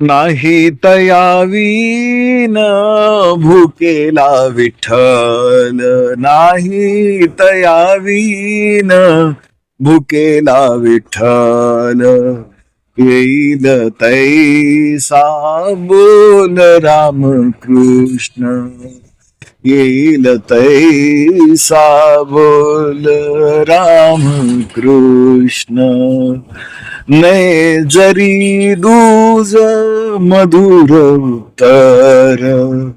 नाही तयावीन भुकेला विठ्ठल. नाही तयावीन भुकेला विठ्ठल. येईल तैसा बोल राम कृष्ण येईल तैसा बोल राम कृष्ण. ने जरी दूज मधुर तर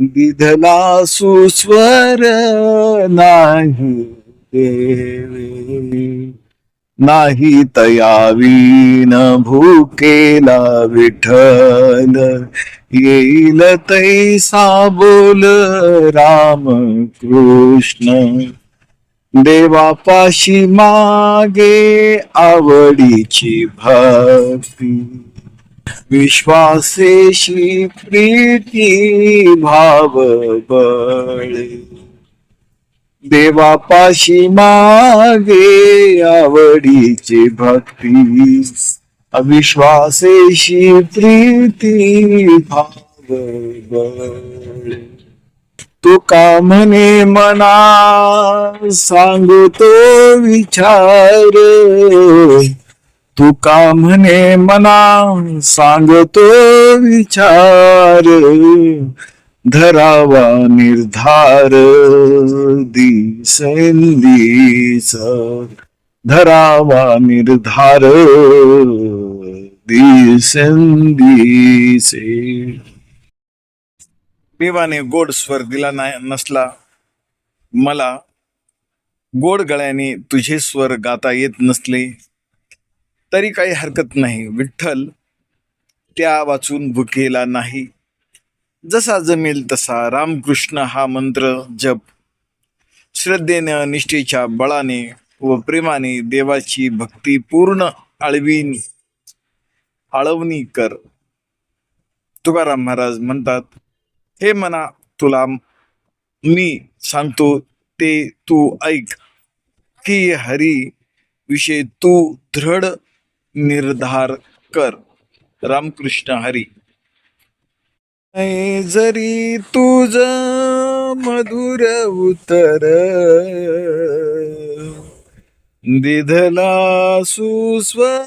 विधला सुस्वर नाही देवे. नाही तयावीन भूकेला विठल येईल तैसा बोल राम कृष्ण देवापाशी मागे आवडीची भक्ती. विश्वासेशी प्रीती भाव बळे. देवापाशी मागे आवडीची भक्ती. अविश्वासेशी प्रीती भाव बळे तुका म्हणे मना सांगतो विचार? तुका म्हणे मना सांगतो विचार? धरावा निर्धार दिसेंदीस धरावा निर्धार दिसेंदीसे देवाने गोड स्वर दिला नाही नसला मला गोड गळ्याने तुझे स्वर गाता येत नसले तरी काही हरकत नाही विठ्ठल त्या वाचून भुकेला नाही. जसा जमेल तसा रामकृष्ण हा मंत्र जप. श्रद्धेनं निष्ठेच्या बळाने व प्रेमाने देवाची भक्ती पूर्ण आळवीन आळवणी कर. तुकाराम महाराज म्हणतात हे मना तुला मी सांगतो ते तू ऐक. की हरी विषय तू दृढ निर्धार कर. रामकृष्ण हरी. जरी तुझ मधुर उतर. दिधला सुस्वर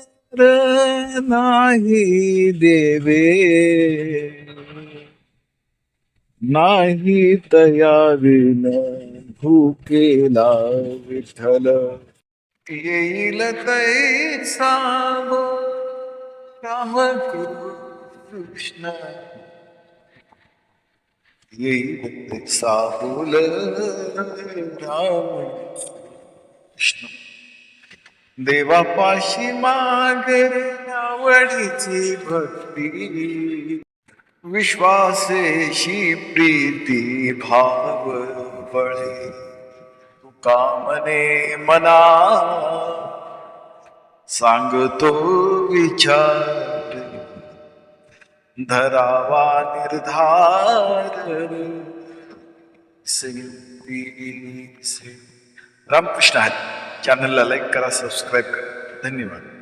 नाही देवे. नाही तयाविन भूकेला विठ्ठल. येईल तैसा राम कृष्ण बोल राम कृष्ण देवापाशी मागे आवडीची भक्ती विश्वासेशी प्रीती, भाव बळे तुका मने मना, सांगतो विचार धरावा निर्धार रामकृष्ण हरी चॅनलला लाईक करा सबस्क्राईब करा. धन्यवाद.